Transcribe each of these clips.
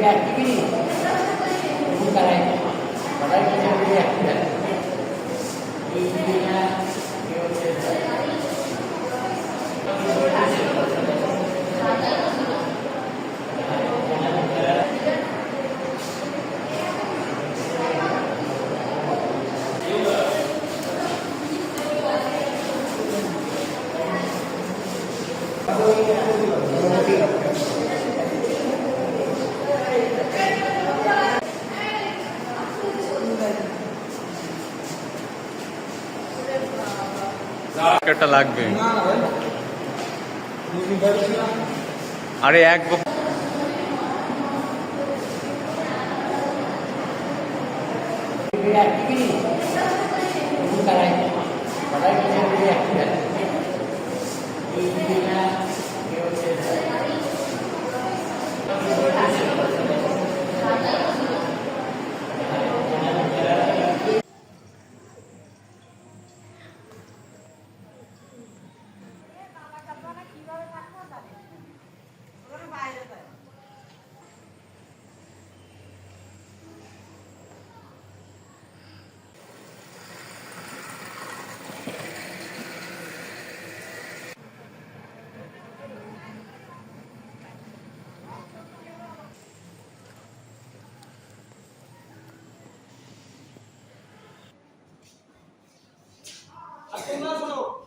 người đẹp chứ cái gì chúng ta đẹp và đây là nhà người đẹp đấy đi đi nha Thank you. একটা লাগবে আরে এক 今その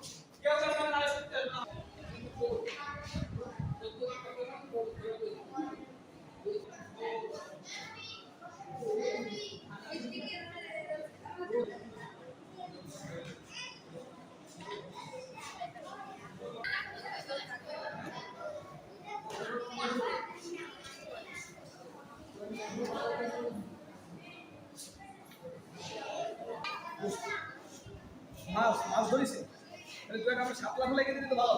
তুই একটা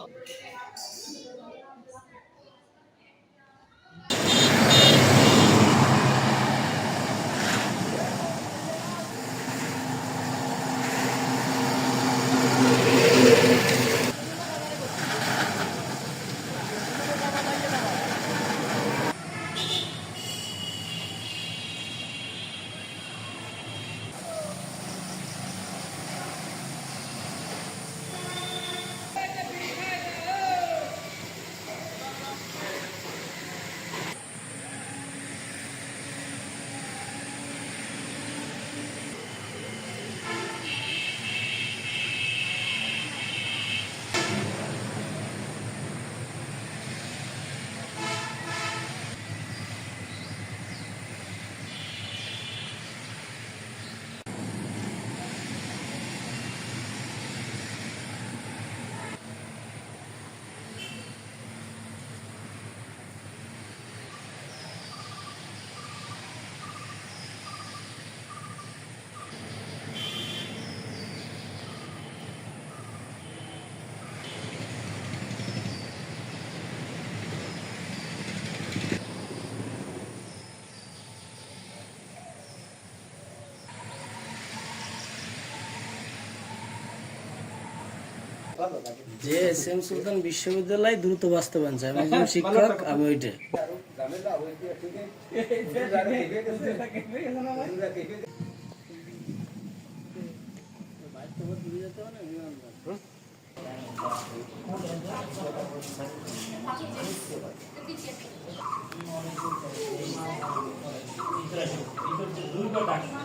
যে এস এম সুলতান বিশ্ববিদ্যালয় দ্রুত বাস্তবায়ন চাই আমি একজন শিক্ষক আমি ওইটা তোর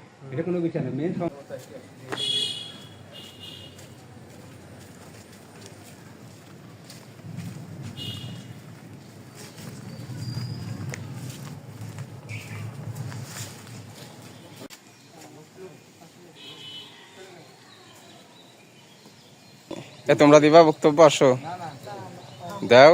এটা কোনো কিছু না। মেন তোমরা দিবা বক্তব্য আসো। দাও।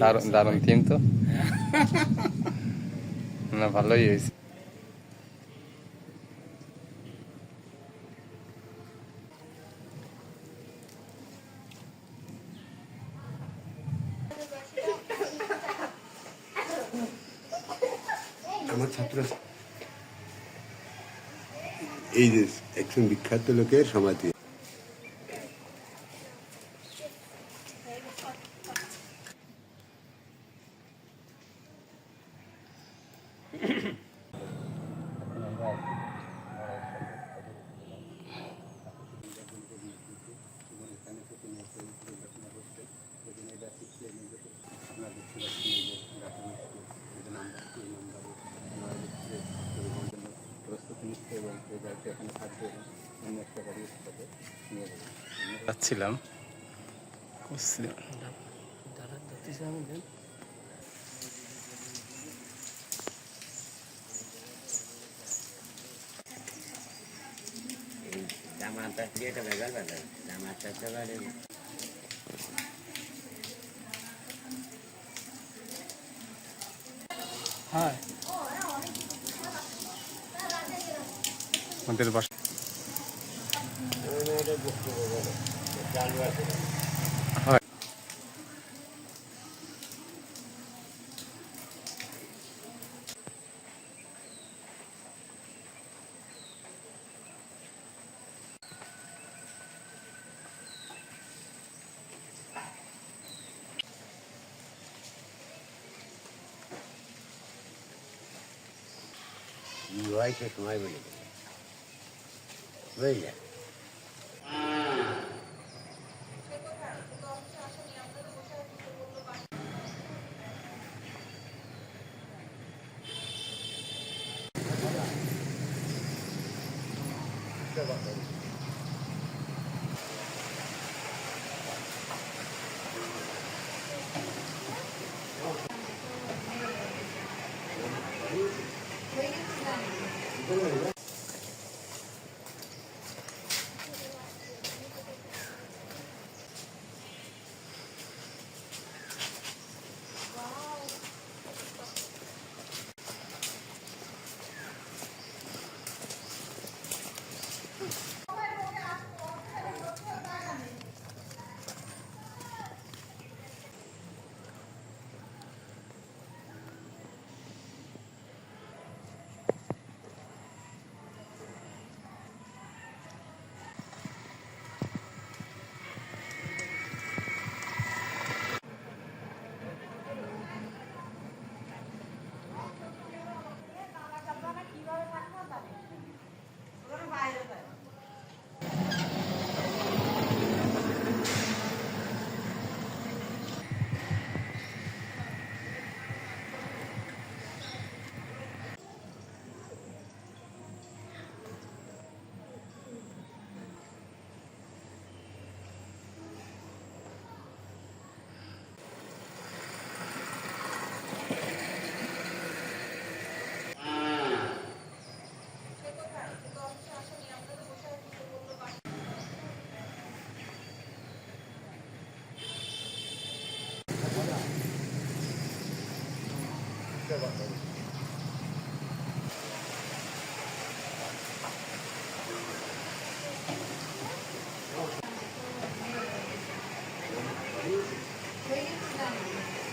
দারুণ দারুণ থিম তো। না ভালোই হয়েছে। একজন বিখ্যাত লোকের সমাধি। যাচ্ছিলাম। হ্যাঁ আমাদের বাসা হয় বিবাহিত সময় বলে দেবে করতে পারবেন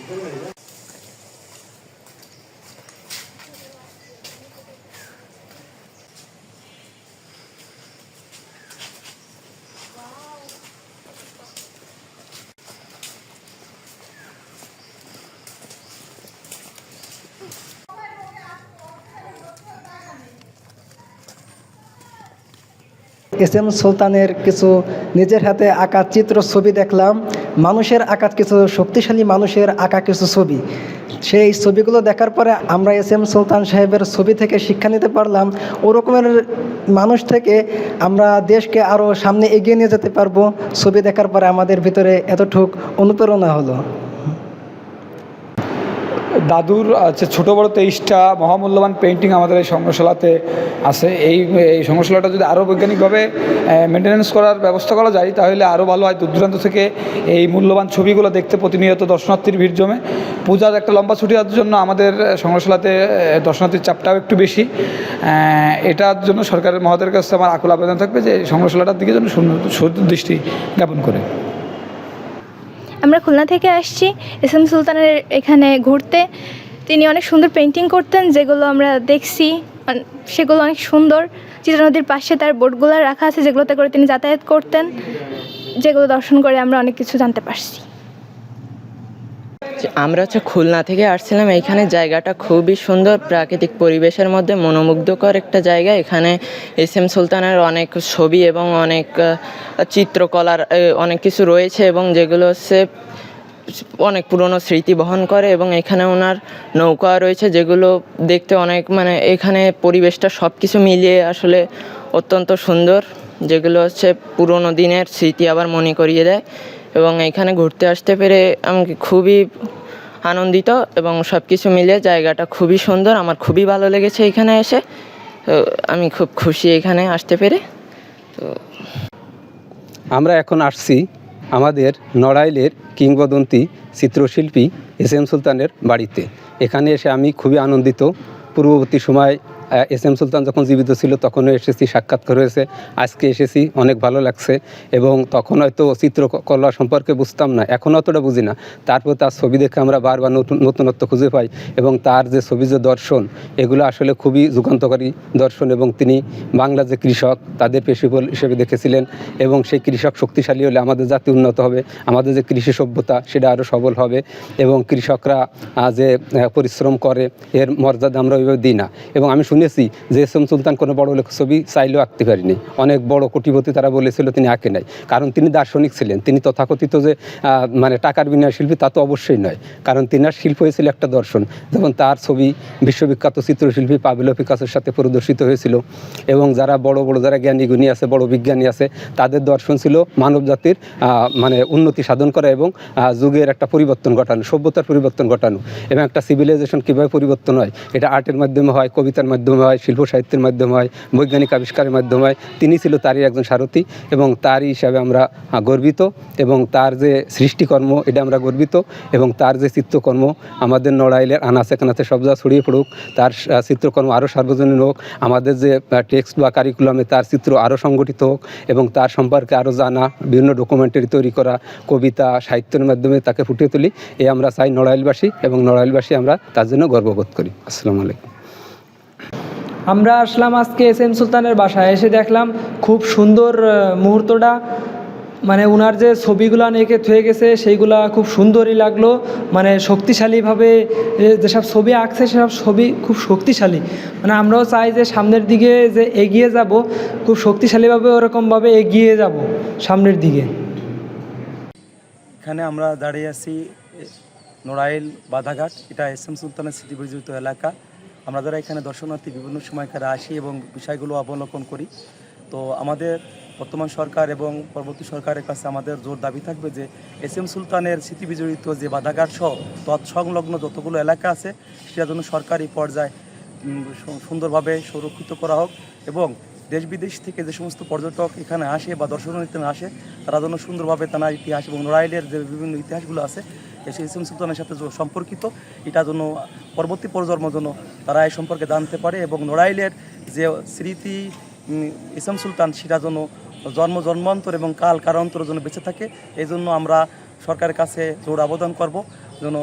এস এম সুলতানের কিছু নিজের হাতে আঁকা চিত্র ছবি দেখলাম। মানুষের আঁকা কিছু শক্তিশালী, মানুষের আঁকা কিছু ছবি। সেই ছবিগুলো দেখার পরে আমরা এস এম সুলতান সাহেবের ছবি থেকে শিক্ষা নিতে পারলাম। ওরকমের মানুষ থেকে আমরা দেশকে আরও সামনে এগিয়ে নিয়ে যেতে পারব। ছবি দেখার পরে আমাদের ভিতরে এতটুক অনুপ্রেরণা হলো। দাদুর আছে ছোটো বড় তেইশটা মহামূল্যবান পেন্টিং আমাদের এই সংগ্রহশালাতে আছে। এই এই সংগ্রহশালাটা যদি আরও বৈজ্ঞানিকভাবে মেনটেন্যান্স করার ব্যবস্থা করা যায়, তাহলে আরও ভালো হয়। দূর দূরান্ত থেকে এই মূল্যবান ছবিগুলো দেখতে প্রতিনিয়ত দর্শনার্থীর ভিড় জমে। পূজার একটা লম্বা ছুটি হওয়ার জন্য আমাদের সংগ্রহশালাতে দর্শনার্থীর চাপটাও একটু বেশি। এটার জন্য সরকারের মহোদয়ের কাছে আমার আকুল আবেদন থাকবে যে সংগ্রহশালাটার দিকে যেন সুন্দর সুদূর দৃষ্টি জ্ঞাপন করে। আমরা খুলনা থেকে আসছি, এস এম সুলতানের এখানে ঘুরতে। তিনি অনেক সুন্দর পেন্টিং করতেন, যেগুলো আমরা দেখছি। সেগুলো অনেক সুন্দর। চিত্রা নদীর পাশে তার বোটগুলো রাখা আছে, যেগুলোতে করে তিনি যাতায়াত করতেন, যেগুলো দর্শন করে আমরা অনেক কিছু জানতে পারছি। আমরা হচ্ছে খুলনা থেকে আসছিলাম, এইখানে জায়গাটা খুবই সুন্দর। প্রাকৃতিক পরিবেশের মধ্যে মনোমুগ্ধকর একটা জায়গা। এখানে এস এম সুলতানের অনেক ছবি এবং অনেক চিত্রকলার অনেক কিছু রয়েছে এবং যেগুলো হচ্ছে অনেক পুরনো স্মৃতি বহন করে এবং এখানে ওনার নৌকা রয়েছে যেগুলো দেখতে অনেক মানে এখানে পরিবেশটা সব কিছু মিলিয়ে আসলে অত্যন্ত সুন্দর। যেগুলো হচ্ছে পুরনো দিনের স্মৃতি আবার মনে করিয়ে দেয়। এবং এখানে ঘুরতে আসতে পেরে আমি খুবই আনন্দিত এবং সব কিছু মিলিয়ে জায়গাটা খুবই সুন্দর। আমার খুবই ভালো লেগেছে এখানে এসে। তো আমি খুব খুশি এখানে আসতে পেরে। তো আমরা এখন আসছি আমাদের নড়াইলের কিংবদন্তি চিত্রশিল্পী এস এম সুলতানের বাড়িতে। এখানে এসে আমি খুবই আনন্দিত। পূর্ববর্তী সময় এস এম সুলতান যখন জীবিত ছিল, তখনও এসেছি সাক্ষাৎকার হয়েছে। আজকে এসেছি অনেক ভালো লাগছে এবং তখন হয়তো চিত্রকলা সম্পর্কে বুঝতাম না, এখন অতটা বুঝি না। তারপর তার ছবি দেখে আমরা বারবার নতুন, নতুনত্ব খুঁজে পাই এবং তার যে ছবি, যে দর্শন, এগুলো আসলে খুবই যুগান্তকারী দর্শন এবং তিনি বাংলা যে কৃষক, তাদের পেশিবল হিসেবে দেখেছিলেন এবং সেই কৃষক শক্তিশালী হলে আমাদের জাতি উন্নত হবে, আমাদের যে কৃষি সভ্যতা সেটা আরও সবল হবে এবং কৃষকরা যে পরিশ্রম করে, এর মর্যাদা আমরা ওইভাবে দিই না। এবং আমি শুনেছি যে এস এম সুলতান কোনো বড় লেখক ছবি চাইলেও আঁকতে পারেনি। অনেক বড় কোটিপতি তারা বলেছিল তিনি আঁকে নাই। কারণ তিনি দার্শনিক ছিলেন। তিনি তথাকথিত যে মানে টাকার বিনিময় শিল্পী, তা তো অবশ্যই নয়। কারণ তিনার শিল্প হয়েছিল একটা দর্শন। যেমন তার ছবি বিশ্ববিখ্যাত চিত্রশিল্পী পাবেলো পিকাসোর সাথে প্রদর্শিত হয়েছিল। এবং যারা বড় বড়, যারা জ্ঞানী গুণী আছে, বড় বিজ্ঞানী আছে, তাদের দর্শন ছিল মানব জাতির মানে উন্নতি সাধন করা এবং যুগের একটা পরিবর্তন ঘটানো, সভ্যতার পরিবর্তন ঘটানো। এবং একটা সিভিলাইজেশন কীভাবে পরিবর্তন হয়, এটা আর্টের মাধ্যমে হয়, কবিতার মাধ্যমে হয়, শিল্প সাহিত্যের মাধ্যমে হয়, বৈজ্ঞানিক আবিষ্কারের মাধ্যমে হয়, তিনি ছিল তারই একজন সারথি এবং তারই হিসাবে আমরা গর্বিত এবং তার যে সৃষ্টিকর্ম এটা আমরা গর্বিত এবং তার যে চিত্রকর্ম আমাদের নড়াইলের আনাচে কানাচে সব জায়গা ছড়িয়ে পড়ুক, তার চিত্রকর্ম আরও সার্বজনীন হোক, আমাদের যে টেক্সট বা কারিকুলামে তার চিত্র আরও সংগঠিত হোক এবং তার সম্পর্কে আরও জানা, বিভিন্ন ডকুমেন্টারি তৈরি করা, কবিতা, সাহিত্যের মাধ্যমে তাকে ফুটিয়ে তুলি এই আমরা চাই নড়াইলবাসী এবং নড়াইলবাসী আমরা তার জন্য গর্ববোধ করি। আসসালামু আলাইকুম। আমরা আসলাম আজকে এস এম সুলতানের বাসায়। এসে দেখলাম খুব সুন্দর মুহূর্তটা। মানে ওনার যে ছবিগুলো এঁকে থয়ে গেছে, সেইগুলা খুব সুন্দরই লাগল। মানে শক্তিশালীভাবে যেসব ছবি আঁকছে, সেসব ছবি খুব শক্তিশালী। মানে আমরাও চাই যে সামনের দিকে যে এগিয়ে যাব, খুব শক্তিশালীভাবে ওরকমভাবে এগিয়ে যাব সামনের দিকে। এখানে আমরা দাঁড়িয়ে আছি নড়াইল বাধাঘাট। এটা এস এম সুলতানের স্মৃতি বিজড়িত এলাকা। আমরা যারা এখানে দর্শনার্থী বিভিন্ন সময়কার আসি এবং বিষয়গুলো অবলোকন করি, তো আমাদের বর্তমান সরকার এবং পরবর্তী সরকারের কাছে আমাদের জোর দাবি থাকবে যে এস এম সুলতানের স্মৃতি বিজড়িত যে বাধাঘাট সহ তৎসংলগ্ন যতগুলো এলাকা আছে, সেটা যেন সরকারি পর্যায়ে সুন্দরভাবে সুরক্ষিত করা হোক এবং দেশ বিদেশ থেকে যে সমস্ত পর্যটক এখানে আসে বা দর্শনার্থী আসে, তারা যেন সুন্দরভাবে তারা ইতিহাস এবং নড়াইলের যে বিভিন্ন ইতিহাসগুলো আছে এসে এম সুলতানের সাথে সম্পর্কিত, এটা যেন পরবর্তী প্রজন্ম যেন তারা এই সম্পর্কে জানতে পারে এবং নড়াইলের যে স্মৃতি ইসাম সুলতান, সেটা যেন জন্ম জন্মান্তর এবং কাল কারান্তর যেন বেঁচে থাকে, এই জন্য আমরা সরকারের কাছে জোর আবেদন করব, যেন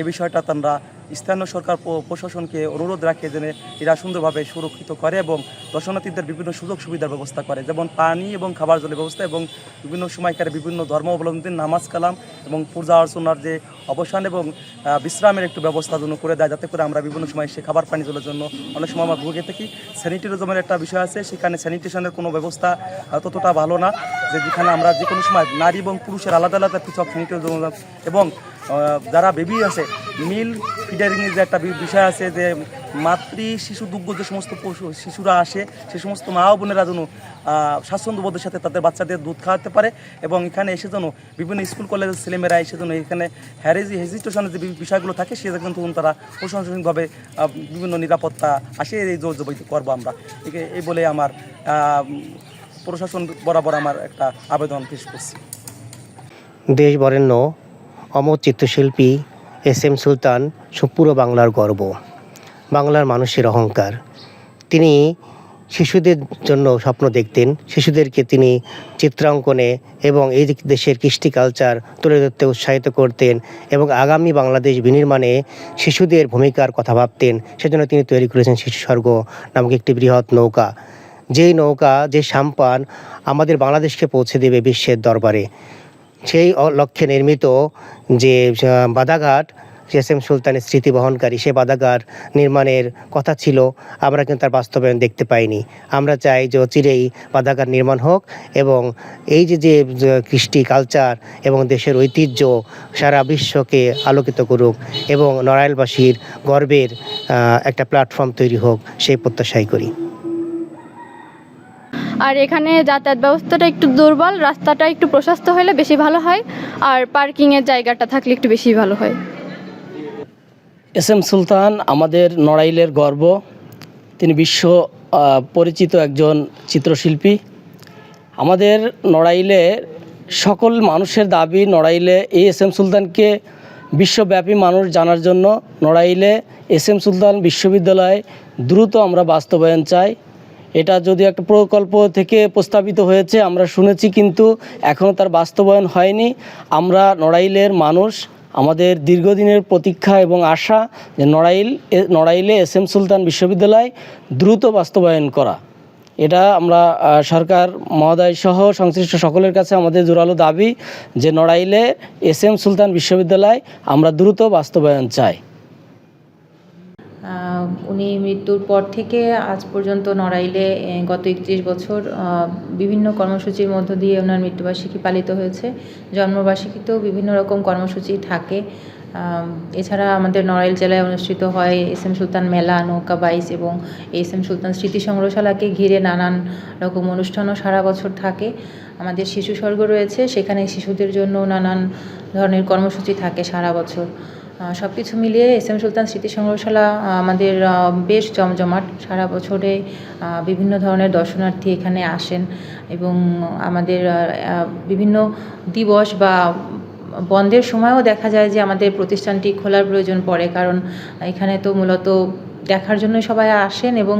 এ বিষয়টা তারা স্থানীয় সরকার প্রশাসনকে অনুরোধ রাখে যেন এরা সুন্দরভাবে সুরক্ষিত করে এবং দর্শনার্থীদের বিভিন্ন সুযোগ সুবিধার ব্যবস্থা করে, যেমন পানি এবং খাবার জলের ব্যবস্থা এবং বিভিন্ন সময়কার বিভিন্ন ধর্ম অবলম্বীদের নামাজ কালাম এবং পূজা অর্চনার যে অবসান এবং বিশ্রামের একটু ব্যবস্থা যেন করে দেয়, যাতে করে আমরা বিভিন্ন সময় সে খাবার পানি জলের জন্য অনেক সময় আমরা ভুগে থাকি। স্যানিটারিজমের একটা বিষয় আছে, সেখানে স্যানিটেশনের কোনো ব্যবস্থা ততটা ভালো না, যে যেখানে আমরা যে কোনো সময় নারী এবং পুরুষের আলাদা আলাদা পৃথক স্যানিটারিজম এবং যারা বেবি আছে মিল ফিডারিংয়ের যে একটা বিষয় আছে যে মাতৃ শিশু দুগ্ধ যে সমস্ত পশু শিশুরা আসে, সে সমস্ত মা বোনেরা যেন স্বাচ্ছন্দ্যবোধের সাথে তাদের বাচ্চাদের দুধ খাওয়াতে পারে এবং এখানে এসে যেন বিভিন্ন স্কুল, কলেজের ছেলেমেয়েরা এসে যেন এখানে হ্যারেজি হেজিটেশনের যে বিষয়গুলো থাকে, সে কিন্তু তারা প্রশাসনিকভাবে বিভিন্ন নিরাপত্তা আসে, এই জোর জবৈতে করব আমরা। এই বলে আমার প্রশাসন বরাবর আমার একটা আবেদন পেশ করছি। দেশ বরেণ্য অমর চিত্রশিল্পী এস এম সুলতান পুরো বাংলার গর্ব, বাংলার মানুষের অহংকার। তিনি শিশুদের জন্য স্বপ্ন দেখতেন, শিশুদেরকে তিনি চিত্রাঙ্কনে এবং এই দেশের কৃষ্টি কালচার তুলে ধরতে উৎসাহিত করতেন এবং আগামী বাংলাদেশ বিনির্মাণে শিশুদের ভূমিকার কথা ভাবতেন। সেজন্য তিনি তৈরি করেছেন শিশু স্বর্গ নামক একটি বৃহৎ নৌকা। যেই নৌকা, যে সাম্পান আমাদের বাংলাদেশকে পৌঁছে দেবে বিশ্বের দরবারে, সেই লক্ষ্যে নির্মিত যে বাদাঘাট, এস এম সুলতানের স্মৃতি বহনকারী, সে বাদাঘাট নির্মাণের কথা ছিল, আমরা কিন্তু তার বাস্তবায়ন দেখতে পাইনি। আমরা চাই যে চিরেই বাদাঘাট নির্মাণ হোক এবং এই যে যে কৃষ্টি কালচার এবং দেশের ঐতিহ্য সারা বিশ্বকে আলোকিত করুক এবং নড়াইলবাসীর গর্বের একটা প্ল্যাটফর্ম তৈরি হোক, সেই প্রত্যাশাই করি। আর এখানে যাতায়াত ব্যবস্থাটা একটু দুর্বল, রাস্তাটা একটু প্রশস্ত হলে বেশি ভালো হয়, আর পার্কিংয়ের জায়গাটা থাকলে একটু বেশি ভালো হয়। এস এম সুলতান, আমাদের নড়াইলের গর্ব। তিনি বিশ্ব পরিচিত একজন চিত্রশিল্পী। আমাদের নড়াইলে সকল মানুষের দাবি নড়াইলে এই এস এম সুলতানকে বিশ্বব্যাপী মানুষ জানার জন্য নড়াইলে এস এম সুলতান বিশ্ববিদ্যালয় দ্রুত আমরা বাস্তবায়ন চাই। এটা যদি একটা প্রকল্প থেকে প্রস্তাবিত হয়েছে, আমরা শুনেছি কিন্তু এখনও তার বাস্তবায়ন হয়নি। আমরা নড়াইলের মানুষ, আমাদের দীর্ঘদিনের প্রতীক্ষা এবং আশা যে নড়াইল নড়াইলে এস এম সুলতান বিশ্ববিদ্যালয় দ্রুত বাস্তবায়ন করা। এটা আমরা সরকার মহোদয় সহ সংশ্লিষ্ট সকলের কাছে আমাদের জোরালো দাবি যে নড়াইলে এস এম সুলতান বিশ্ববিদ্যালয় আমরা দ্রুত বাস্তবায়ন চাই। উনি মৃত্যুর পর থেকে আজ পর্যন্ত নড়াইলে গত একত্রিশ বছর বিভিন্ন কর্মসূচির মধ্য দিয়ে ওনার মৃত্যুবার্ষিকী পালিত হয়েছে। জন্মবার্ষিকীতেও বিভিন্ন রকম কর্মসূচি থাকে। এছাড়া আমাদের নড়াইল জেলায় অনুষ্ঠিত হয় এস এম সুলতান মেলা, নৌকা বাইস এবং এস এম সুলতান স্মৃতি সংগ্রহশালাকে ঘিরে নানান রকম অনুষ্ঠানও সারা বছর থাকে। আমাদের শিশু স্বর্গ রয়েছে, সেখানে শিশুদের জন্য নানান ধরনের কর্মসূচি থাকে সারা বছর। সব কিছু মিলিয়ে এস এম সুলতান স্মৃতি সংগ্রহশালা আমাদের বেশ জমজমাট। সারা বছরে বিভিন্ন ধরনের দর্শনার্থী এখানে আসেন এবং আমাদের বিভিন্ন দিবস বা বন্ধের সময়ও দেখা যায় যে আমাদের প্রতিষ্ঠানটি খোলার প্রয়োজন পড়ে। কারণ এখানে তো মূলত দেখার জন্য সবাই আসেন এবং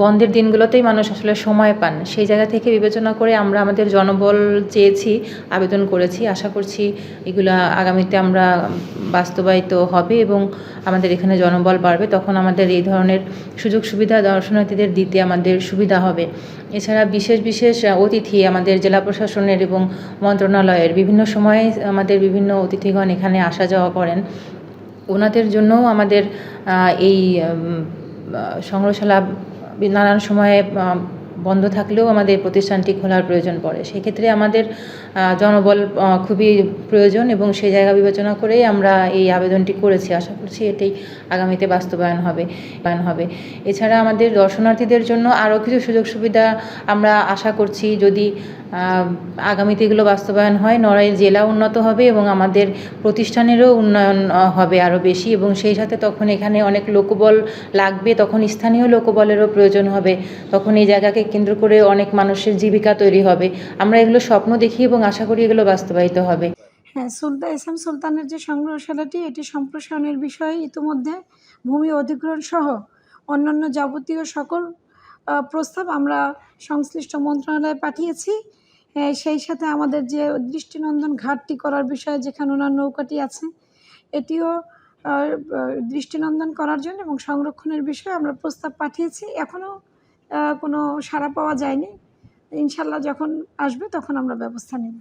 বন্ধের দিনগুলোতেই মানুষ আসলে সময় পান। সেই জায়গা থেকে বিবেচনা করে আমরা আমাদের জনবল চেয়েছি, আবেদন করেছি। আশা করছি এগুলা আগামীতে আমরা বাস্তবায়িত হবে এবং আমাদের এখানে জনবল বাড়বে। তখন আমাদের এই ধরনের সুযোগ সুবিধা দর্শনার্থীদের দিতে আমাদের সুবিধা হবে। এছাড়া বিশেষ বিশেষ অতিথি আমাদের জেলা প্রশাসনের এবং মন্ত্রণালয়ের বিভিন্ন সময়ে আমাদের বিভিন্ন অতিথিগণ এখানে আসা যাওয়া করেন। ওনাদের জন্যও আমাদের এই সংগ্রহশালা নানান সময়ে বন্ধ থাকলেও আমাদের প্রতিষ্ঠানটি খোলার প্রয়োজন পড়ে। সেক্ষেত্রে আমাদের জনবল খুবই প্রয়োজন এবং সেই জায়গা বিবেচনা করেই আমরা এই আবেদনটি করেছি। আশা করছি এটাই আগামীতে বাস্তবায়ন হবে, বায়ন হবে। এছাড়া আমাদের দর্শনার্থীদের জন্য আরও কিছু সুযোগ সুবিধা আমরা আশা করছি, যদি আগামীতে এগুলো বাস্তবায়ন হয়। নড়াইল জেলা উন্নত হবে এবং আমাদের প্রতিষ্ঠানেরও উন্নয়ন হবে আরও বেশি এবং সেই সাথে তখন এখানে অনেক লোকবল লাগবে, তখন স্থানীয় লোকবলেরও প্রয়োজন হবে। তখন এই জায়গাকে কেন্দ্র করে অনেক মানুষের জীবিকা তৈরি হবে। আমরা এগুলো স্বপ্ন দেখি এবং আশা করি এগুলো বাস্তবায়িত হবে। হ্যাঁ সুলতান এস এম সুলতানের যে সংগ্রহশালাটি, এটি সম্প্রসারণের বিষয়ে ইতিমধ্যে ভূমি অধিগ্রহণ সহ অন্যান্য যাবতীয় সকল প্রস্তাব আমরা সংশ্লিষ্ট মন্ত্রণালয়ে পাঠিয়েছি। সেই সাথে আমাদের যে দৃষ্টিনন্দন ঘাটটি করার বিষয়ে যেখানে ওনার নৌকাটি আছে, এটিও দৃষ্টিনন্দন করার জন্য এবং সংরক্ষণের বিষয়ে আমরা প্রস্তাব পাঠিয়েছি। এখনও কোনো সাড়া পাওয়া যায়নি। ইনশাল্লাহ যখন আসবে তখন আমরা ব্যবস্থা নেব।